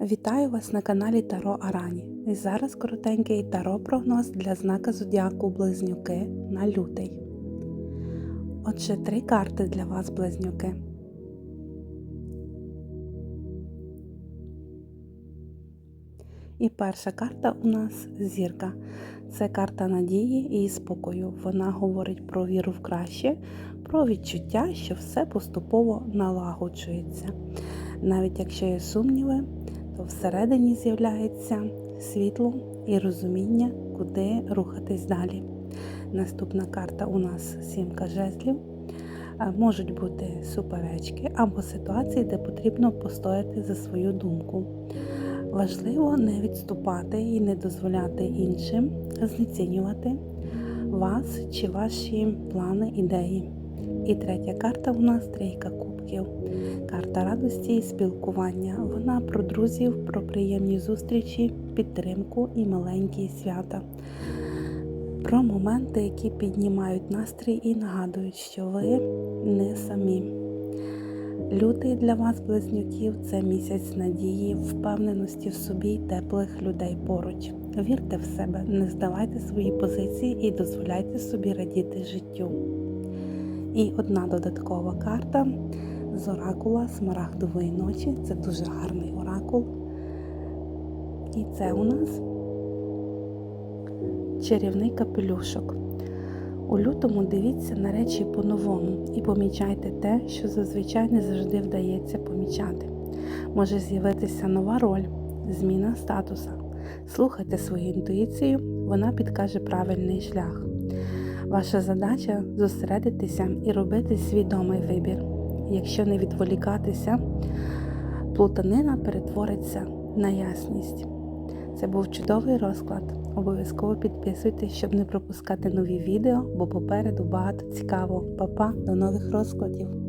Вітаю вас на каналі Таро Арані. І зараз коротенький таро прогноз для знака Зодіаку Близнюки на лютий. Отже, три карти для вас, близнюки. І перша карта у нас зірка. Це карта надії і спокою. Вона говорить про віру в краще, про відчуття, що все поступово налагоджується. Навіть якщо є сумніви, то всередині з'являється світло і розуміння, куди рухатись далі. Наступна карта у нас сімка жезлів. Е, Можуть бути суперечки або ситуації, де потрібно постояти за свою думку. Важливо не відступати і не дозволяти іншим знецінювати вас чи ваші плани, ідеї. І третя карта у нас трійка кубків. Карта радості і спілкування. Вона про друзів, про приємні зустрічі, підтримку і маленькі свята. Про моменти, які піднімають настрій і нагадують, що ви не самі. Лютий для вас, близнюків, це місяць надії, впевненості в собі й теплих людей поруч. Вірте в себе, не здавайте свої позиції і дозволяйте собі радіти життю. І одна додаткова карта з оракула Смарагдової ночі. Це дуже гарний оракул. І це у нас чарівний капелюшок. У лютому дивіться на речі по-новому і помічайте те, що зазвичай не завжди вдається помічати. Може з'явитися нова роль, зміна статуса. Слухайте свою інтуїцію, вона підкаже правильний шлях. Ваша задача зосередитися і робити свідомий вибір. Якщо не відволікатися, плутанина перетвориться на ясність. Це був чудовий розклад. Обов'язково підписуйтесь, щоб не пропускати нові відео, бо попереду багато цікавого. Па-па, до нових розкладів!